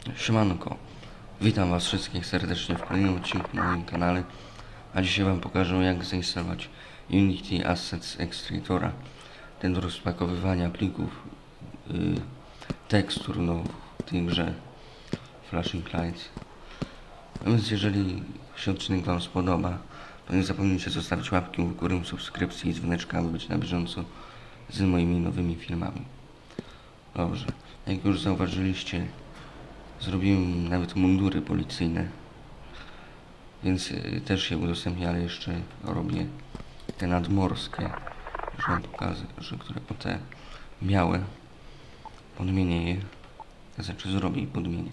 Siemanko, witam was wszystkich serdecznie w kolejnym odcinku na moim kanale, a dzisiaj wam pokażę jak zainstalować Unity Assets Extractora, ten do rozpakowywania plików y, tekstur no, w tej grze Flashing Lights. A więc jeżeli się odcinek wam spodoba, to nie zapomnijcie zostawić łapki w górę, subskrypcji i dzwoneczka, aby być na bieżąco z moimi nowymi filmami. Dobrze, jak już zauważyliście, Zrobiłem nawet mundury policyjne. Więc y, też je udostępnię, ale jeszcze robię te nadmorskie, już wam że które o te białe podmienię je. Znaczy zrobię i podmienię.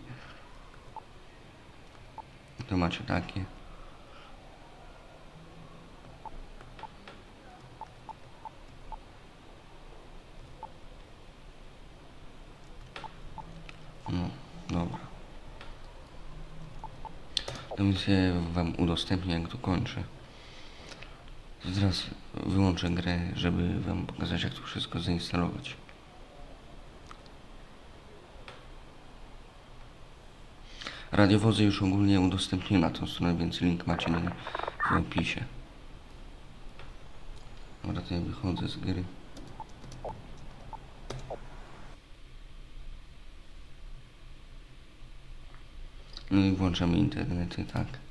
To macie takie. No, dobra. Ja wam udostępnię jak to kończę. Zaraz wyłączę grę, żeby wam pokazać jak to wszystko zainstalować. Radiowozy już ogólnie udostępniłem na tą stronę, więc link macie w opisie. Dobra, to ja wychodzę z gry. No i włączamy internety, tak.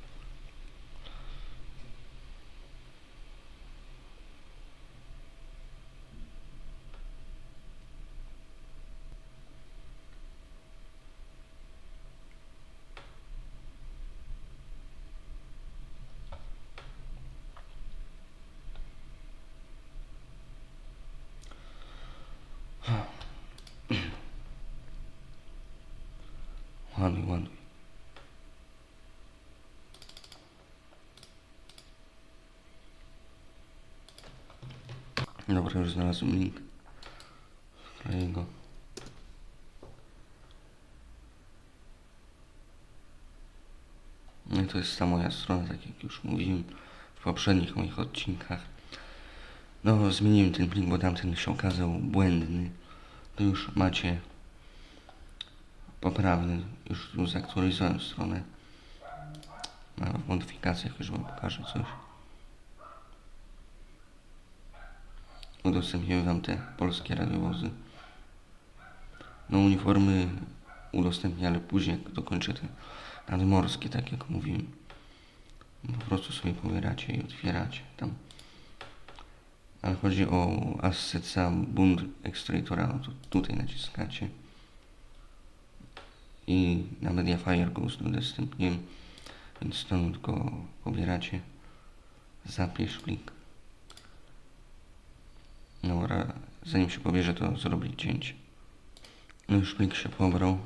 Dobra, już znalazłem link. Wkleję go. No i to jest ta moja strona, tak jak już mówiłem w poprzednich moich odcinkach. No, zmieniłem ten plik, bo tamten się okazał błędny. To już macie poprawny. Już tu zaktualizowałem stronę. No, w modyfikacjach już wam pokażę coś. Udostępniłem wam te polskie radiowozy. No uniformy udostępnię, ale później jak dokończę te nadmorskie, tak jak mówiłem. Po prostu sobie pobieracie i otwieracie tam. Ale chodzi o Assetsa Bund Extractora, no to tutaj naciskacie. I na Mediafire go udostępniłem, więc stąd go pobieracie. Zapisz plik. Dobra, zanim się pobierze, to zrobić cięcie. No już plik się pobrał,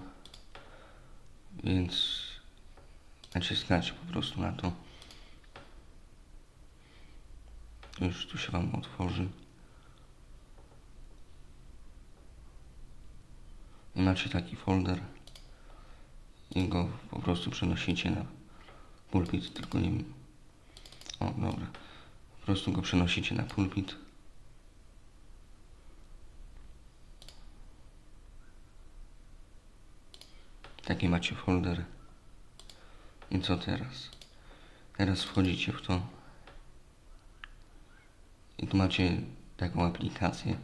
więc naciskacie po prostu na to. Już tu się Wam otworzy. I macie taki folder i go po prostu przenosicie na pulpit, tylko nie wiem. O, dobra. Po prostu go przenosicie na pulpit. Taki macie folder. I co teraz? Teraz wchodzicie w to. I tu macie taką aplikację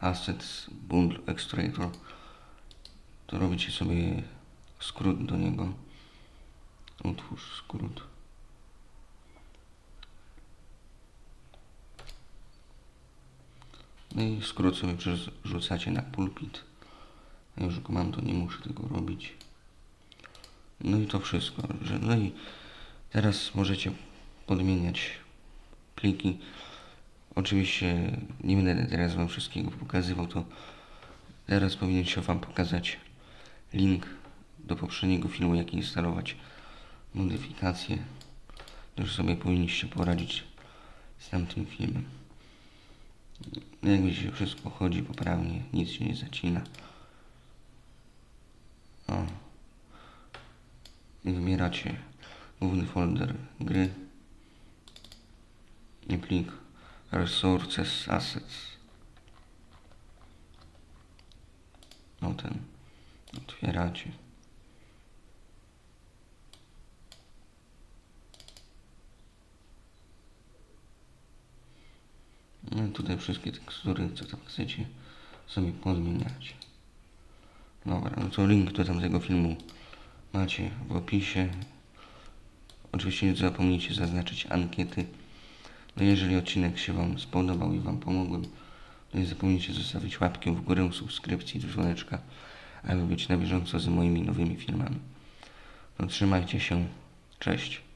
Assets Bundle Extractor. To robicie sobie skrót do niego. Utwórz skrót. No i skrót sobie przerzucacie na pulpit. Ja już go mam, to nie muszę tego robić. No i to wszystko. No i teraz możecie podmieniać pliki. Oczywiście nie będę teraz Wam wszystkiego pokazywał, to teraz powinien się Wam pokazać link do poprzedniego filmu, jak instalować modyfikacje. Już sobie powinniście poradzić z tamtym filmem. Jak widzicie, wszystko chodzi poprawnie, nic się nie zacina. O i wybieracie główny folder gry. I plik. Resources assets. No ten. Otwieracie. No tutaj wszystkie tekstury co tam chcecie sobie pozmieniać dobra no to link do tamtego filmu macie w opisie. Oczywiście nie zapomnijcie zaznaczyć ankiety. No jeżeli odcinek się Wam spodobał i Wam pomogłem, to nie zapomnijcie zostawić łapkę w górę, subskrypcji, dzwoneczka, aby być na bieżąco z moimi nowymi filmami. No trzymajcie się, cześć.